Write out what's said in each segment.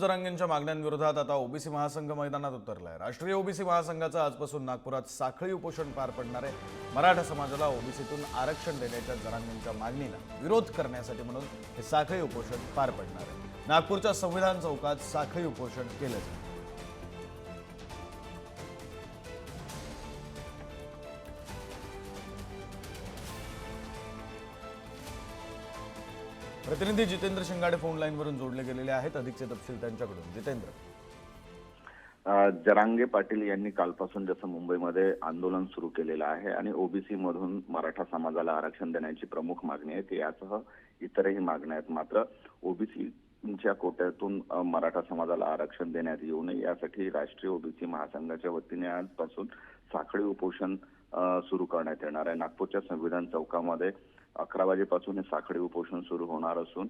जरांगेंच्या मागण्यांविरोधात आता ओबीसी महासंघ मैदानात उतरलाय. राष्ट्रीय ओबीसी महासंघाचा आजपासून नागपुरात साखळी उपोषण पार पडणार आहे. मराठा समाजाला ओबीसीतून आरक्षण देण्याच्या जरांगेंच्या मागणीला विरोध करण्यासाठी म्हणून हे साखळी उपोषण पार पडणार आहे. नागपूरच्या संविधान चौकात साखळी उपोषण केलं जाईल. प्रतिनिधी जितेंद्र शिंगाडे फोन लाईनवरून जोडले गेलेले आहेत. अधिकचे तपशील त्यांच्याकडून. जितेंद्र. जरांगे पाटील यांनी कालपासून जसं मुंबईमध्ये आंदोलन सुरू केलेलं आहे आणि ओबीसी मधून मराठा समाजाला आरक्षण देण्याची प्रमुख मागणी आहे यासह इतरही मागण्या आहेत. मात्र ओबीसीच्या कोट्यातून मराठा समाजाला आरक्षण देण्यात येऊ नये यासाठी राष्ट्रीय ओबीसी महासंघाच्या वतीने आजपासून साखळी उपोषण सुरू करण्यात येणार आहे. नागपूरच्या संविधान चौकामध्ये अकरा वाजेपासून हे साखळी उपोषण सुरू होणार असून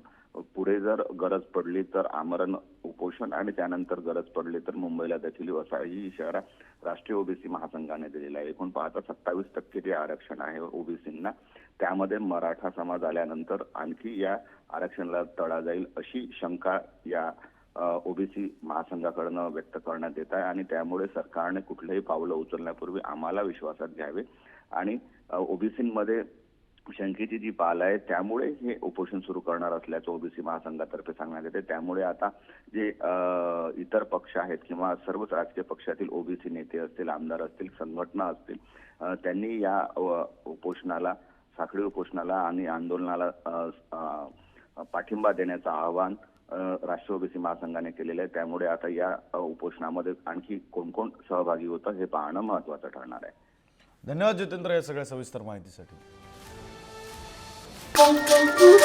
पुढे जर गरज पडली तर आमरण उपोषण आणि त्यानंतर गरज पडली तर मुंबईला देखील येऊ इशारा राष्ट्रीय ओबीसी महासंघाने दिलेला आहे. एकूण पाहता सत्तावीस टक्के जे आरक्षण आहे ओबीसींना त्यामध्ये मराठा समाज आल्यानंतर आणखी या आरक्षणाला तडा जाईल अशी शंका या ओबीसी महासंघाकडनं व्यक्त करण्यात येत आहे आणि त्यामुळे सरकारने कुठलंही पावलं उचलण्यापूर्वी आम्हाला विश्वासात घ्यावे. आणि ओबीसीमध्ये शंकेची जी पाल आहे त्यामुळे हे उपोषण सुरू करणार असल्याचं ओबीसी महासंघातर्फे सांगण्यात येते. त्यामुळे आता जे इतर पक्ष आहेत किंवा सर्वच राजकीय पक्षातील ओबीसी नेते असतील आमदार असतील संघटना असतील त्यांनी या उपोषणाला साखळी उपोषणाला आणि आंदोलनाला पाठिंबा देण्याचं आवाहन राष्ट्रीय ओबीसी महासंघाने केलेलं आहे. त्यामुळे आता या उपोषणामध्ये आणखी कोण कोण सहभागी होतं हे पाहणं महत्वाचं ठरणार आहे. धन्यवाद जितेंद्र या सगळ्या सविस्तर माहितीसाठी. Thank you.